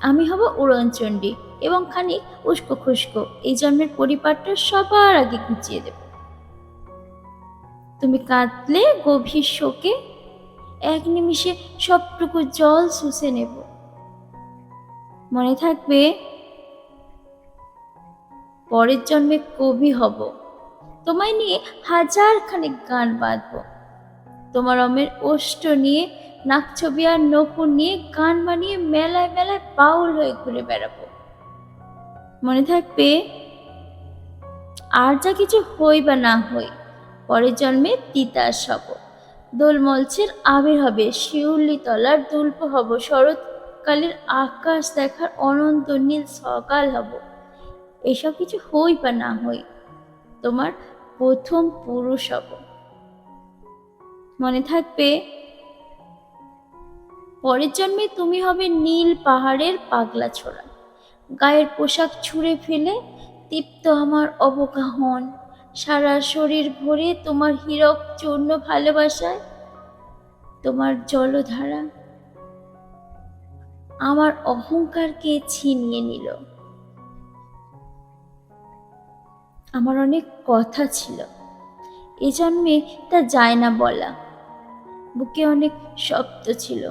আমি হব উড়নচণ্ডী এবং খানিক উস্কো খুস্কো। এই জন্মের পরিবারটা সবার আগে গুছিয়ে দেব। তুমি কাঁদলে গভীর শোকে, এক নিমিষে সবটুকু জল শুষে নেব। মনে থাকবে, পরের জন্মে কবি হব। তোমায় নিয়ে হাজার খানিক গান বাঁধব তোমার অমের ওষ্ঠ নিয়ে নাকছবি আর নকুর নিয়ে গান বানিয়ে মেলায় মেলায় বাউল হয়ে ঘুরে বেড়াবো। মনে থাকবে, আর যা কিছু হই বা না হই, পরের জন্মে তিতাস হব। দোলমলছের আবির হবে, শিউলি তলার দুল্প হব, শরৎকালের আকাশ দেখার অনন্ত নীল সকাল হব। এসব কিছু হই বা না হই, তোমার প্রথম পুরুষ হব। মনে থাকবে পরের জন্মে তুমি হবে নীল পাহাড়ের পাগলা ছোড়া। গায়ের পোশাক ছুঁড়ে ফেলে তৃপ্ত আমার অবগাহন। সারা শরীর ভরে তোমার হীরক চূর্ণ ভালোবাসায় তোমার জলধারা। আমার অহংকারকে ছিনিয়ে নিল। আমার অনেক কথা ছিল। এ জন্মে তা যায় না বলা। বুকে অনেক শব্দ ছিল।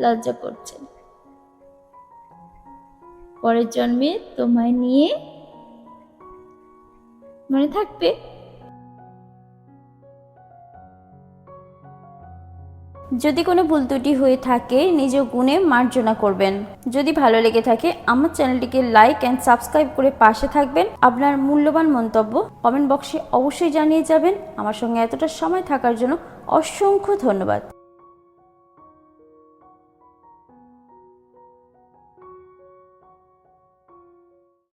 লজ্জা করছে। পরের জন্মে তোমায় নিয়ে মনে থাকবে? যদি কোনো ভুল ত্রুটি হয়ে থাকে, নিজ গুণে মার্জনা করবেন। যদি ভালো লেগে থাকে, আমার চ্যানেলটিকে লাইক অ্যান্ড সাবস্ক্রাইব করে পাশে থাকবেন। আপনার মূল্যবান মন্তব্য কমেন্ট বক্সে অবশ্যই জানিয়ে যাবেন। আমার সঙ্গে এতটা সময় থাকার জন্য অসংখ্য ধন্যবাদ।